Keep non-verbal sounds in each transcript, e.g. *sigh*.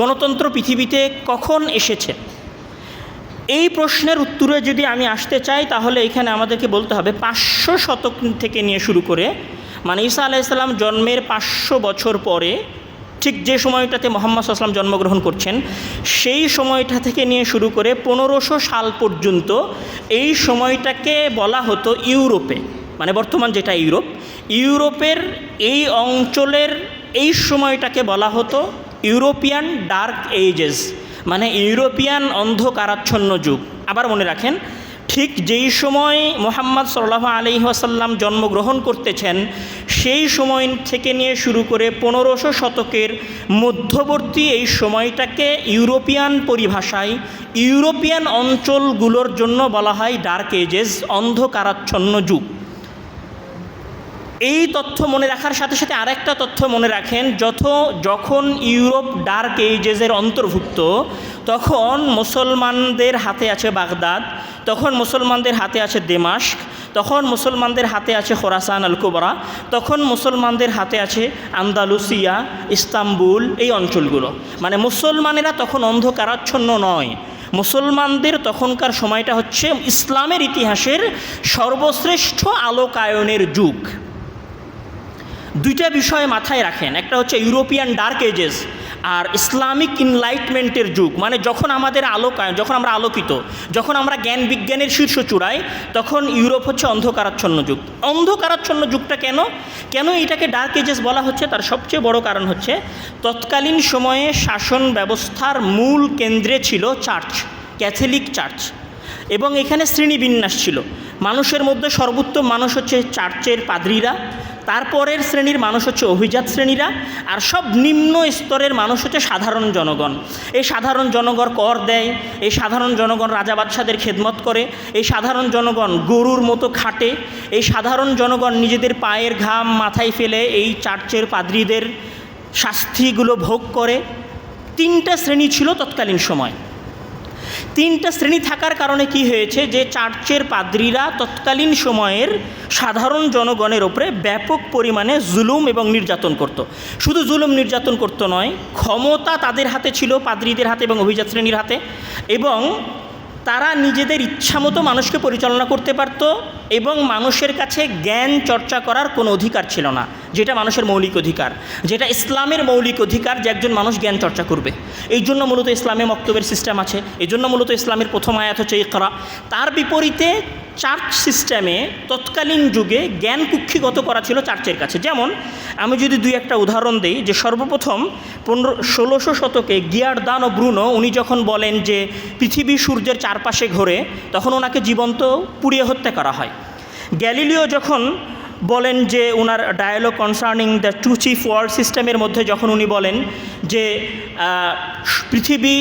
গণতন্ত্র পৃথিবীতে কখন এসেছে? এই প্রশ্নের উত্তরে যদি আমি আসতে চাই, তাহলে এখানে আমাদেরকে বলতে হবে পাঁচশো শতক থেকে নিয়ে শুরু করে মানে ঈসা আলাইসাল্লাম জন্মের পাঁচশো বছর পরে, ঠিক যে সময়টাতে মোহাম্মদ আসলাম জন্মগ্রহণ করছেন, সেই সময়টা থেকে নিয়ে শুরু করে পনেরোশো সাল পর্যন্ত এই সময়টাকে বলা হতো ইউরোপে মানে বর্তমান যেটা ইউরোপ, ইউরোপের এই অঞ্চলের এই সময়টাকে বলা হতো ইউরোপিয়ান ডার্ক এইজেস মানে ইউরোপিয়ান অন্ধকারাচ্ছন্ন যুগ। আবার মনে রাখেন, ঠিক যেই সময় মোহাম্মদ সাল্লাহ আলি আসাল্লাম জন্মগ্রহণ করতেছেন, সেই সময় থেকে নিয়ে শুরু করে পনেরোশো শতকের মধ্যবর্তী এই সময়টাকে ইউরোপিয়ান পরিভাষায় ইউরোপিয়ান অঞ্চলগুলোর জন্য বলা হয় ডার্ক এজেস, অন্ধকারাচ্ছন্ন যুগ। এই তথ্য মনে রাখার সাথে সাথে আরেকটা তথ্য মনে রাখেন যত যখন ইউরোপ ডার্ক এইজেসের অন্তর্ভুক্ত, তখন মুসলমানদের হাতে আছে বাগদাদ, তখন মুসলমানদের হাতে আছে দেমাস্ক, তখন মুসলমানদের হাতে আছে খোরাসান আল কুবরা তখন মুসলমানদের হাতে আছে আন্দালুসিয়া, ইস্তাম্বুল, এই অঞ্চলগুলো। মানে মুসলমানেরা তখন অন্ধকারাচ্ছন্ন নয়। মুসলমানদের তখনকার সময়টা হচ্ছে ইসলামের ইতিহাসের সর্বশ্রেষ্ঠ আলোকায়নের যুগ। দুইটা বিষয় মাথায় রাখেন। একটা হচ্ছে ইউরোপিয়ান ডার্ক এজেস আর ইসলামিক ইনলাইটমেন্টের যুগ। মানে যখন আমাদের আলোকায়ন যখন আমরা আলোকিত, যখন আমরা জ্ঞান বিজ্ঞানের শীর্ষ চূড়ায়, তখন ইউরোপ হচ্ছে অন্ধকারাচ্ছন্ন যুগ। অন্ধকারাচ্ছন্ন যুগটা কেন? কেন এটাকে ডার্ক এজেস বলা হচ্ছে? তার সবচেয়ে বড় কারণ হচ্ছে তৎকালীন সময়ে শাসন ব্যবস্থার মূল কেন্দ্রে ছিল চার্চ, ক্যাথলিক চার্চ। এবং এখানে শ্রেণীবিন্যাস ছিল। মানুষের মধ্যে সর্বোত্তম মানুষ হচ্ছে চার্চের পাদ্রীরা। তারপরের শ্রেণির মানুষ হচ্ছে অভিজাত শ্রেণীরা, আর সব নিম্ন স্তরের মানুষ হচ্ছে সাধারণ জনগণ। এই সাধারণ জনগণ কর দেয়, এই সাধারণ জনগণ রাজা বাদশাদের খেদমত করে, এই সাধারণ জনগণ গরুর মতো খাটে, এই সাধারণ জনগণ নিজেদের পায়ের ঘাম মাথায় ফেলে এই চার্চের পাদ্রীদের শাস্তিগুলো ভোগ করে। তিনটা শ্রেণি ছিল তৎকালীন সময়। তিনটা শ্রেণি থাকার কারণে কি হয়েছে যে চার্চের পাদ্রীরা তৎকালীন সময়ের সাধারণ জনগণের ওপরে ব্যাপক পরিমাণে জুলুম এবং নির্যাতন করত। শুধু জুলুম নির্যাতন করত নয়, ক্ষমতা তাদের হাতে ছিল, পাদ্রীদের হাতে এবং অভিজাত শ্রেণির হাতে এবং তারা নিজেদের ইচ্ছামতো মানুষকে পরিচালনা করতে পারত এবং মানুষের কাছে জ্ঞান চর্চা করার কোনো অধিকার ছিল না, যেটা মানুষের মৌলিক অধিকার, যেটা ইসলামের মৌলিক অধিকার যে একজন মানুষ জ্ঞান চর্চা করবে। এই জন্য মূলত ইসলামে মক্তবের সিস্টেম আছে, এই জন্য মূলত ইসলামের প্রথম আয়াত হচ্ছে ইকরা। তার বিপরীতে চার্চ সিস্টেমে তৎকালীন যুগে জ্ঞান কুক্ষিগত করা ছিল চার্চের কাছে। যেমন, আমি যদি দুই একটা উদাহরণ দিই, যে সর্বপ্রথম পনেরো, ষোলোশো শতকে গিয়ারদান ও ব্রুনো, উনি যখন বলেন যে পৃথিবী সূর্যের চারপাশে ঘোরে, তখন ওনাকে জীবন্ত পুড়িয়ে হত্যা করা হয়। গ্যালিলিও যখন বলেন যে ওনার dialogue concerning the two chief world সিস্টেমের মধ্যে যখন উনি বলেন যে পৃথিবী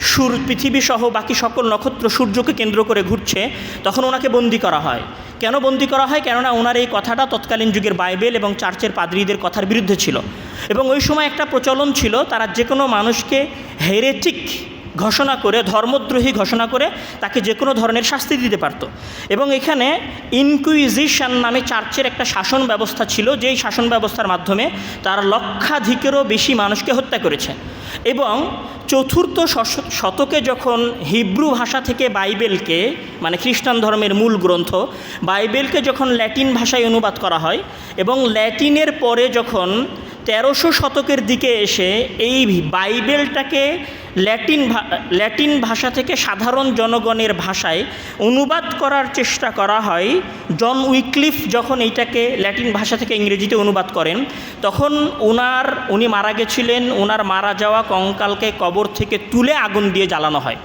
সূর পৃথিবী সহ বাকি সকল নক্ষত্র সূর্যকে কেন্দ্র করে ঘুরছে, তখন ওনাকে বন্দি করা হয়। কেন বন্দি করা হয়? কেননা ওনার এই কথাটা তৎকালীন যুগের বাইবেল এবং চার্চের পাদ্রীদের কথার বিরুদ্ধে ছিল। এবং ওই সময় একটা প্রচলন ছিল, তারা যে কোনো মানুষকে হেরেটিক ঘোষণা করে, ধর্মদ্রোহী ঘোষণা করে তাকে যে কোনো ধরনের শাস্তি দিতে পারত। এবং এখানে ইনকুইজিশন নামে চার্চের একটা শাসন ব্যবস্থা ছিল, যেই শাসন ব্যবস্থার মাধ্যমে তার লক্ষাধিকেরও বেশি মানুষকে হত্যা করেছে। এবং চতুর্থ শতকে যখন হিব্রু ভাষা থেকে বাইবেলকে মানে খ্রিস্টান ধর্মের মূল গ্রন্থ, বাইবেলকে যখন ল্যাটিন ভাষায় অনুবাদ করা হয় এবং ল্যাটিনের পরে যখন তেরোশো শতকের দিকে এসে এই বাইবেলটাকে ল্যাটিন ল্যাটিন ভাষা থেকে সাধারণ জনগণের ভাষায় অনুবাদ করার চেষ্টা করা হয়। জন উইকলিফ যখন এইটাকে ল্যাটিন ভাষা থেকে ইংরেজিতে অনুবাদ করেন, তখন ওনার উনি মারা গেছিলেন ওনার মারা যাওয়া কঙ্কালকে কবর থেকে তুলে আগুন দিয়ে জ্বালানো হয়।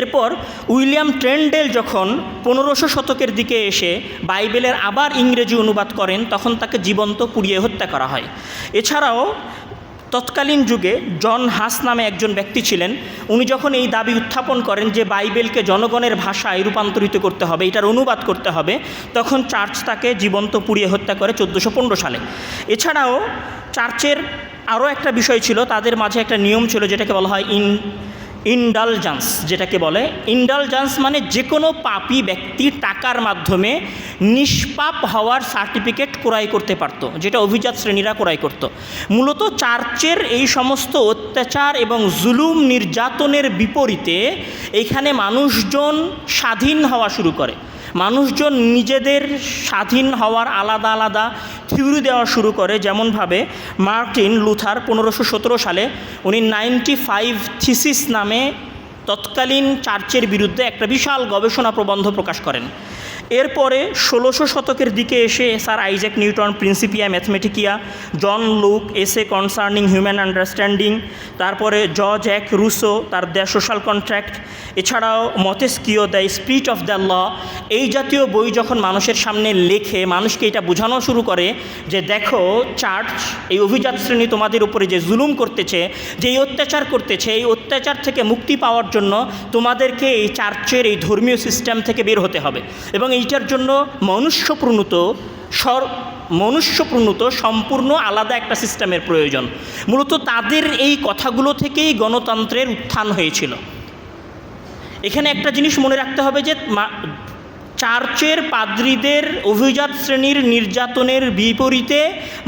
এরপর উইলিয়াম ট্রেন্ডেল যখন পনেরোশো শতকের দিকে এসে বাইবেলের আবার ইংরেজি অনুবাদ করেন, তখন তাকে জীবন্ত পুড়িয়ে হত্যা করা হয়। এছাড়াও তৎকালীন যুগে জন হাস নামে একজন ব্যক্তি ছিলেন। উনি যখন এই দাবি উত্থাপন করেন যে বাইবেলকে জনগণের ভাষায় রূপান্তরিত করতে হবে, এটার অনুবাদ করতে হবে, তখন চার্চ তাকে জীবন্ত পুড়িয়ে হত্যা করে চোদ্দোশো সালে। এছাড়াও চার্চের আরও একটা বিষয় ছিল, তাদের মাঝে একটা নিয়ম ছিল যেটাকে বলা হয় ইন ইন্ডালজান্স যেটাকে বলে ইন্ডালজান্স মানে যে কোনো পাপি ব্যক্তি টাকার মাধ্যমে নিষ্পাপ হওয়ার সার্টিফিকেট ক্রয় করতে পারত, যেটা অভিজাত শ্রেণীরা ক্রয় করত। মূলত চার্চের এই সমস্ত অত্যাচার এবং জুলুম নির্যাতনের বিপরীতে এখানে মানুষজন স্বাধীন হওয়া শুরু করে। মানুষজন নিজেদের স্বাধীন হওয়ার আলাদা আলাদা থিওরি দেওয়া শুরু করে, যেমনভাবে মার্টিন লুথার পনেরোশো সতেরো সালে উনি নাইনটি ফাইভ থিসিস নামে তৎকালীন চার্চের বিরুদ্ধে একটা বিশাল গবেষণা প্রবন্ধ প্রকাশ করেন। এরপরে ষোলোশো শতকের দিকে এসে sir Isaac Newton, Principia Mathematica, John Locke, এসে কনসার্নিং হিউম্যান আন্ডারস্ট্যান্ডিং, তারপরে জর্জ এক রুসো, তার দ্য সোশ্যাল কন্ট্রাক্ট, এছাড়াও Montesquieu, the spirit of the law, এই জাতীয় বই যখন মানুষের সামনে লেখে, মানুষকে এটা বোঝানো শুরু করে যে দেখো, চার্চ, এই অভিজাত শ্রেণি তোমাদের উপরে যে জুলুম করতেছে, যে এই অত্যাচার করতেছে, এই অত্যাচার থেকে মুক্তি পাওয়ার জন্য তোমাদেরকে এই চার্চের, এই ধর্মীয় সিস্টেম থেকে বের হতে হবে। এবং এইটার জন্য মনুষ্যপ্রণুত সর, মনুষ্যপ্রণুত সম্পূর্ণ আলাদা একটা সিস্টেমের প্রয়োজন। মূলত তাদের এই কথাগুলো থেকেই গণতন্ত্রের উত্থান হয়েছিল। এখানে একটা জিনিস মনে রাখতে হবে যে চার্চের পাদ্রীদের অভিজাত শ্রেণির নির্যাতনের বিপরীতে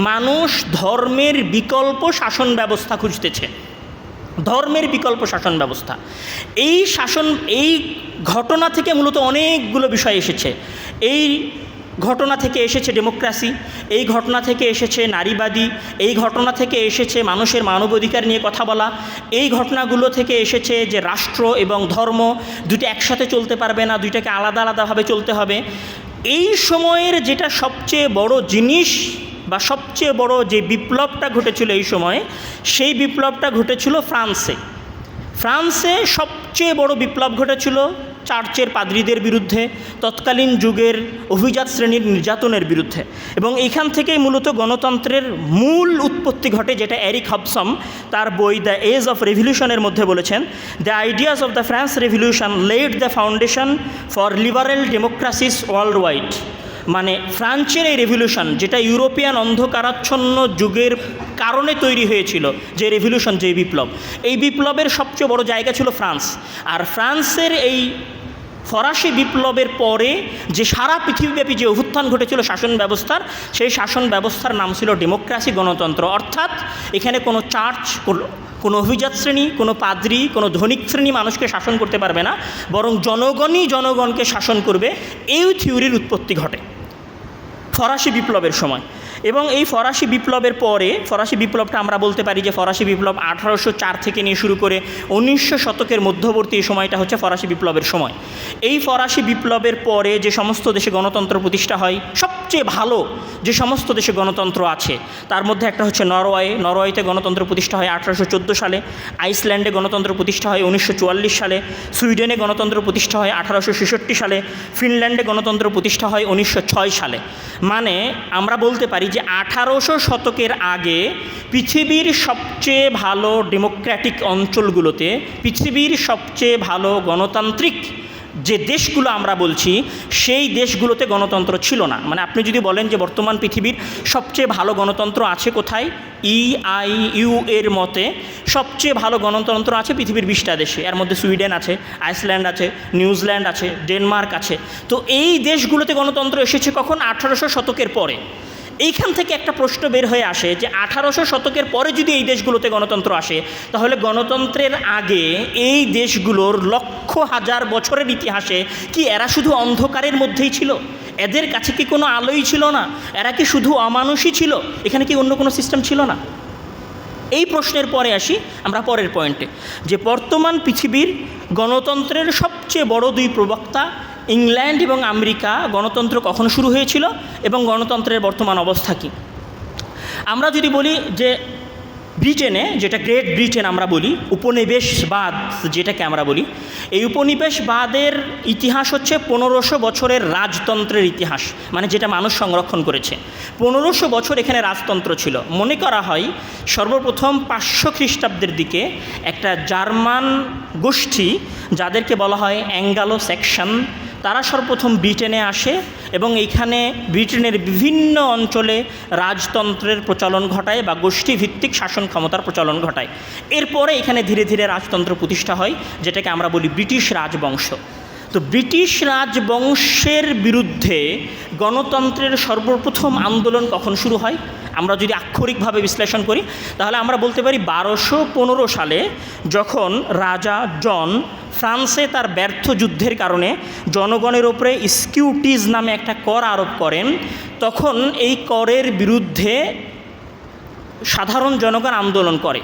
মানুষ ধর্মের বিকল্প শাসন ব্যবস্থা খুঁজতেছে। ধর্মের বিকল্প শাসন ব্যবস্থা। এই শাসন, এই ঘটনা থেকে মূলত অনেকগুলো বিষয় এসেছে। এই ঘটনা থেকে এসেছে ডেমোক্রেসি, এই ঘটনা থেকে এসেছে নারীবাদী, এই ঘটনা থেকে এসেছে মানুষের মানবাধিকার নিয়ে কথা বলা, এই ঘটনাগুলো থেকে এসেছে যে রাষ্ট্র এবং ধর্ম দুটো একসাথে চলতে পারবে না, দুইটাকে আলাদা আলাদাভাবে চলতে হবে। এই সময়ের যেটা সবচেয়ে বড় জিনিস বা সবচেয়ে বড় যে বিপ্লবটা ঘটেছিল এই সময়ে, সেই বিপ্লবটা ঘটেছিল ফ্রান্সে। ফ্রান্সে সবচেয়ে বড় বিপ্লব ঘটেছিল চার্চের পাদ্রীদের বিরুদ্ধে, তৎকালীন যুগের অভিজাত শ্রেণির নির্যাতনের বিরুদ্ধে। এবং এইখান থেকেই মূলত গণতন্ত্রের মূল উৎপত্তি ঘটে, যেটা এরিক হবসম তার বই দ্য এজ অফ রেভলিউশনের মধ্যে বলেছেন, the ideas of the France revolution led the foundation for liberal democracies world wide মানে ফ্রান্সের এই রেভলিউশন যেটা ইউরোপিয়ান অন্ধকারাচ্ছন্ন যুগের কারণে তৈরি হয়েছিল, যে রেভলিউশন যে বিপ্লব। এই বিপ্লবের সবচেয়ে বড় জায়গা ছিল ফ্রান্স। আর ফ্রান্সের এই ফরাসি বিপ্লবের পরে যে সারা পৃথিবীব্যাপী যে অভ্যুত্থান ঘটেছিল শাসন ব্যবস্থার, সেই শাসন ব্যবস্থার নাম ছিল ডেমোক্রাসি গণতন্ত্র। অর্থাৎ এখানে কোনো চার্চ কোনো- অভিজাত শ্রেণি, কোনো পাদ্রী, কোনো ধনিক শ্রেণি মানুষকে শাসন করতে পারবে না, বরং জনগণই জনগণকে শাসন করবে। এই থিওরির উৎপত্তি ঘটে। ফরাসি বিপ্লবের সময়। এবং এই ফরাসি বিপ্লবের পরে, ফরাসি বিপ্লবটা আমরা বলতে পারি যে ফরাসি বিপ্লব আঠারোশো চার থেকে নিয়ে শুরু করে উনিশশো শতকের মধ্যবর্তী এই সময়টা হচ্ছে ফরাসি বিপ্লবের সময়। এই ফরাসি বিপ্লবের পরে যে সমস্ত দেশে গণতন্ত্র প্রতিষ্ঠা হয়, সবচেয়ে ভালো যে সমস্ত দেশে গণতন্ত্র আছে, তার মধ্যে একটা হচ্ছে নরওয়ে। নরওয়েতে গণতন্ত্র প্রতিষ্ঠা হয় আঠারোশো চোদ্দ সালে, আইসল্যান্ডে গণতন্ত্র প্রতিষ্ঠা হয় উনিশশো চুয়াল্লিশ সালে, সুইডেনে গণতন্ত্র প্রতিষ্ঠা হয় আঠারোশো ছেষট্টি সালে, ফিনল্যান্ডে গণতন্ত্র প্রতিষ্ঠা হয় উনিশশো ছয় সালে। মানে আমরা বলতে পারি যে আঠারোশো শতকের আগে পৃথিবীর সবচেয়ে ভালো ডেমোক্র্যাটিক অঞ্চলগুলোতে, পৃথিবীর সবচেয়ে ভালো গণতান্ত্রিক যে দেশগুলো আমরা বলছি, সেই দেশগুলোতে গণতন্ত্র ছিল না। মানে আপনি যদি বলেন যে বর্তমান পৃথিবীর সবচেয়ে ভালো গণতন্ত্র আছে কোথায়? ই আই ইউ এর মতে সবচেয়ে ভালো গণতন্ত্র আছে পৃথিবীর বিশটা দেশে। এর মধ্যে সুইডেন আছে, আইসল্যান্ড আছে, নিউজিল্যান্ড আছে, ডেনমার্ক আছে। তো এই দেশগুলোতে গণতন্ত্র এসেছে কখন? আঠারোশো শতকের পরে। এইখান থেকে একটা প্রশ্ন বের হয়ে আসে যে আঠারোশো শতকের পরে যদি এই দেশগুলোতে গণতন্ত্র আসে, তাহলে গণতন্ত্রের আগে এই দেশগুলোর লক্ষ হাজার বছরের ইতিহাসে কি এরা শুধু অন্ধকারের মধ্যেই ছিল? এদের কাছে কি কোনো আলোই ছিল না? এরা কি শুধু অমানুষই ছিল? এখানে কি অন্য কোনো সিস্টেম ছিল না? এই প্রশ্নের পরে আসি আমরা পরের পয়েন্টে যে বর্তমান পৃথিবীর গণতন্ত্রের সবচেয়ে বড় দুই প্রবক্তা ইংল্যান্ড এবং আমেরিকা গণতন্ত্র কখন শুরু হয়েছিল এবং গণতন্ত্রের বর্তমান অবস্থা কী? আমরা যদি বলি যে ব্রিটেনে, যেটা গ্রেট ব্রিটেন আমরা বলি, উপনিবেশবাদ যেটাকে আমরা বলি, এই উপনিবেশবাদের ইতিহাস হচ্ছে পনেরোশো বছরের রাজতন্ত্রের ইতিহাস মানে যেটা মানুষ সংরক্ষণ করেছে। পনেরোশো বছর এখানে রাজতন্ত্র ছিল। মনে করা হয় সর্বপ্রথম পাঁচশো খ্রিস্টাব্দের দিকে একটা জার্মান গোষ্ঠী, যাদেরকে বলা হয় অ্যাঙ্গালো সেকশন তারা সর্বপ্রথম ব্রিটেনে আসে এবং এইখানে ব্রিটেনের বিভিন্ন অঞ্চলে রাজতন্ত্রের প্রচলন ঘটায় বা গোষ্ঠীভিত্তিক শাসন ক্ষমতার প্রচলন ঘটায়। এরপরে এখানে ধীরে ধীরে রাজতন্ত্র প্রতিষ্ঠা হয়, যেটাকে আমরা বলি ব্রিটিশ রাজবংশ। তো ব্রিটিশ রাজবংশের বিরুদ্ধে গণতন্ত্রের সর্বপ্রথম আন্দোলন কখন শুরু হয়? আমরা যদি আক্ষরিকভাবে বিশ্লেষণ করি, তাহলে আমরা বলতে পারি বারোশো পনেরো সালে যখন রাজা জন ফ্রান্সে তার ব্যর্থ যুদ্ধের কারণে জনগণের ওপরে স্কিউটিজ নামে একটা কর আরোপ করেন, তখন এই করের বিরুদ্ধে সাধারণ জনগণ আন্দোলন করে।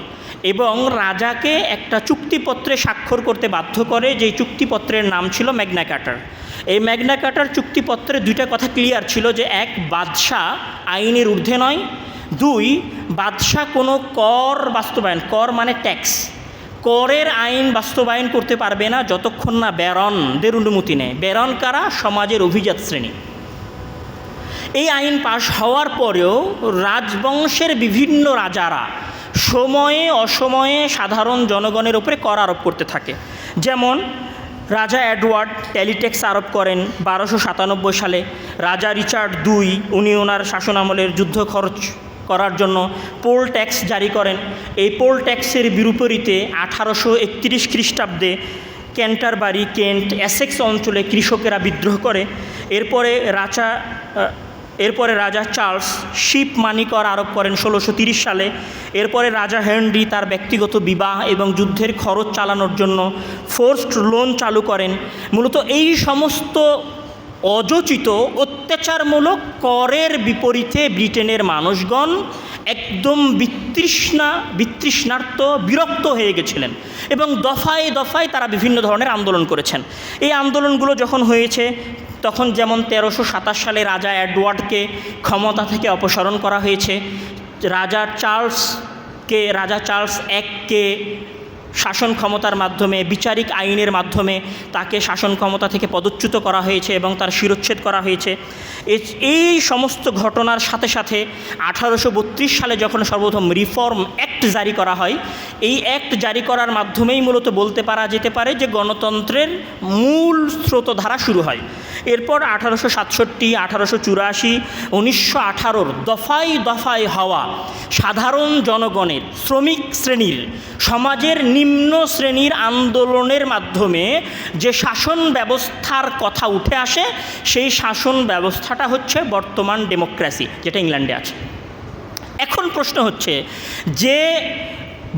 এবং রাজাকে একটা চুক্তিপত্রে স্বাক্ষর করতে বাধ্য করে, যেই চুক্তিপত্রের নাম ছিল ম্যাগনা কাটার এই ম্যাগনা কাটার চুক্তিপত্রে দুইটা কথা ক্লিয়ার ছিল যে, এক, বাদশাহ আইনের ঊর্ধ্বে নয়, দুই, বাদশাহ কোনো কর বাস্তবায়ন, কর মানে ট্যাক্স। করের আইন বাস্তবায়ন করতে পারবে না যতক্ষণ না ব্যারনদের অনুমতি নেয়। ব্যারন কারা? সমাজের অভিজাত শ্রেণি। এই আইন পাশ হওয়ার পরেও রাজবংশের বিভিন্ন রাজারা সময়ে অসময়ে সাধারণ জনগণের উপরে কর আরোপ করতে থাকে। যেমন, রাজা অ্যাডওয়ার্ড ট্যালিটেক্স আরোপ করেন বারোশো সাতানব্বই সালে, রাজা রিচার্ড দুই, উনি ওনার শাসনামলের যুদ্ধ খরচ করার জন্য পোল ট্যাক্স জারি করেন। এই পোল ট্যাক্সের বিপরীতে আঠারোশো একত্রিশ খ্রিস্টাব্দে ক্যান্টারবারি, কেন্ট অ্যাসেক্স অঞ্চলে কৃষকেরা বিদ্রোহ করে। এরপরে রাজা এরপরে রাজা চার্লস শিপ মানিকর আরোপ করেন ষোলোশো সালে। এরপরে রাজা হেনরি তার ব্যক্তিগত বিবাহ এবং যুদ্ধের খরচ চালানোর জন্য ফোর্সড লোন চালু করেন। মূলত এই সমস্ত অযোচিত, অত্যাচারমূলক করের বিপরীতে ব্রিটেনের মানুষগণ একদম বিতৃষ্ণা, বিতৃষ্ণার্ত, বিরক্ত হয়ে গেছিলেন এবং দফায় দফায় তারা বিভিন্ন ধরনের আন্দোলন করেছেন। এই আন্দোলনগুলো যখন হয়েছে তখন যেমন তেরোশো সাতাশ সালে রাজা অ্যাডওয়ার্ডকে ক্ষমতা থেকে অপসারণ করা হয়েছে, রাজা চার্লসকে রাজা চার্লস এককে শাসন ক্ষমতার মাধ্যমে, বিচারিক আইনের মাধ্যমে তাকে শাসন ক্ষমতা থেকে পদচ্যুত করা হয়েছে এবং তার শিরোচ্ছেদ করা হয়েছে। এই সমস্ত ঘটনার সাথে সাথে আঠারোশো বত্রিশ সালে যখন সর্বপ্রথম রিফর্ম অ্যাক্ট জারি করা হয়, এই অ্যাক্ট জারি করার মাধ্যমেই মূলত বলতে পারা যেতে পারে যে গণতন্ত্রের মূল স্রোতধারা শুরু হয়। এরপর আঠারোশো সাতষট্টি, আঠারোশো চুরাশি, উনিশশো আঠারোর দফায় দফায় হওয়া সাধারণ জনগণের শ্রমিক শ্রেণির, সমাজের নিম্ন শ্রেণির আন্দোলনের মাধ্যমে যে শাসন ব্যবস্থার কথা উঠে আসে, সেই শাসন ব্যবস্থাটা হচ্ছে বর্তমান ডেমোক্রেসি, যেটা ইংল্যান্ডে আছে। এখন প্রশ্ন হচ্ছে যে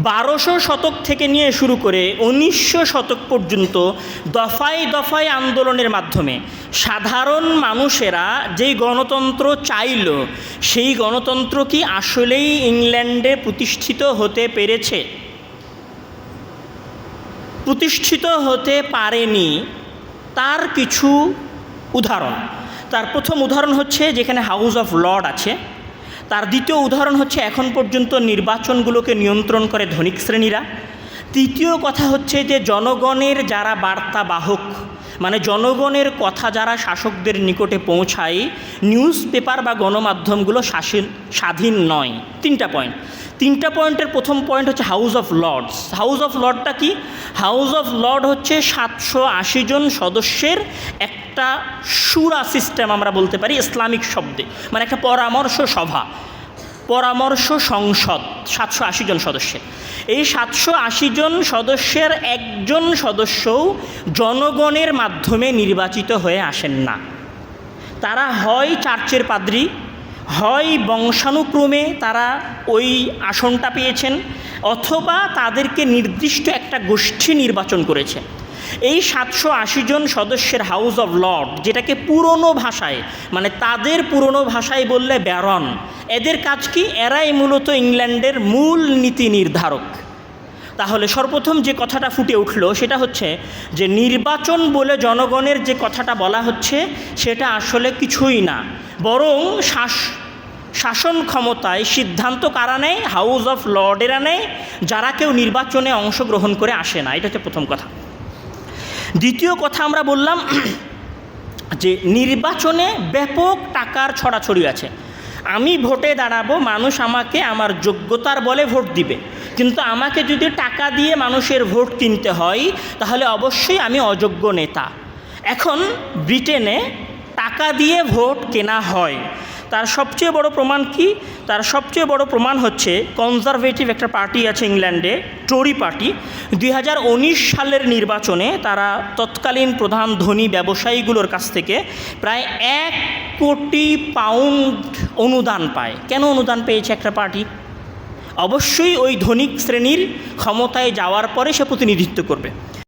বারোশো শতক থেকে নিয়ে শুরু করে উনিশশো শতক পর্যন্ত দফায় দফায় আন্দোলনের মাধ্যমে সাধারণ মানুষেরা যেই গণতন্ত্র চাইল, সেই গণতন্ত্র কি আসলেই ইংল্যান্ডে প্রতিষ্ঠিত হতে পেরেছে? প্রতিষ্ঠিত হতে পারেনি, তার কিছু উদাহরণ। তার প্রথম উদাহরণ হচ্ছে যেখানে হাউস অফ লর্ড আছে। তার দ্বিতীয় উদাহরণ হচ্ছে এখন পর্যন্ত নির্বাচনগুলোকে নিয়ন্ত্রণ করে ধনিক শ্রেণীরা। তৃতীয় কথা হচ্ছে যে জনগণের যারা বার্তাবাহক মানে জনগণের কথা যারা শাসকদের নিকটে পৌঁছায়, নিউজ পেপার বা গণমাধ্যমগুলো শাসীন, স্বাধীন নয়। তিনটা পয়েন্ট তিনটা পয়েন্টের প্রথম পয়েন্ট হচ্ছে House of Lords House of লর্ডটা কি? হাউস অফ লর্ড হচ্ছে সাতশো আশি জন সদস্যের একটা সুরা সিস্টেম আমরা বলতে পারি ইসলামিক শব্দে। মানে একটা পরামর্শ সভা। পরামর্শ সংসদ, সাতশো আশি জন সদস্যের। এই সাতশো আশি জন সদস্যের একজন সদস্যও জনগণের মাধ্যমে নির্বাচিত হয়ে আসেন না। তারা হয় চার্চের পাদ্রী, হয় বংশানুক্রমে তারা ওই আসনটা পেয়েছেন, অথবা তাদেরকে নির্দিষ্ট একটা গোষ্ঠী নির্বাচন করেছে। এই সাতশো আশি জন সদস্যের হাউস অফ লর্ড যেটাকে পুরনো ভাষায় মানে তাদের পুরনো ভাষায় বললে ব্যারন। এদের কাজ কি? এরাই মূলত ইংল্যান্ডের মূল নীতি নির্ধারক। তাহলে সর্বপ্রথম যে কথাটা ফুটে উঠল সেটা হচ্ছে যে নির্বাচন বলে জনগণের যে কথাটা বলা হচ্ছে সেটা আসলে কিছুই না। বরং শাস, শাসন ক্ষমতায় সিদ্ধান্ত কারা নেয়? হাউস অফ লর্ডেরা নেয়, যারা কেউ নির্বাচনে অংশগ্রহণ করে আসে না। এটা হচ্ছে প্রথম কথা। দ্বিতীয় কথা আমরা বললাম *clears throat* যে নির্বাচনে ব্যাপক টাকার ছড়াছড়ি আছে। আমি ভোটে দাঁড়াবো, মানুষ আমাকে আমার যোগ্যতার বলে ভোট দিবে। কিন্তু আমাকে যদি টাকা দিয়ে মানুষের ভোট কিনতে হয়, তাহলে অবশ্যই আমি অযোগ্য নেতা। এখন ব্রিটেনে টাকা দিয়ে ভোট কেনা হয়। তার সবচেয়ে বড় প্রমাণ কি? তার সবচেয়ে বড় প্রমাণ হচ্ছে কনজারভেটিভ একটা পার্টি আছে ইংল্যান্ডে টরি পার্টি দুই হাজার উনিশ সালের নির্বাচনে তারা তৎকালীন প্রধান ধনী ব্যবসায়ীগুলোর কাছ থেকে প্রায় এক কোটি পাউন্ড অনুদান পায়। কেন অনুদান পেয়েছে একটা পার্টি অবশ্যই ওই ধনিক শ্রেণির ক্ষমতায় যাওয়ার পরে সে প্রতিনিধিত্ব করবে।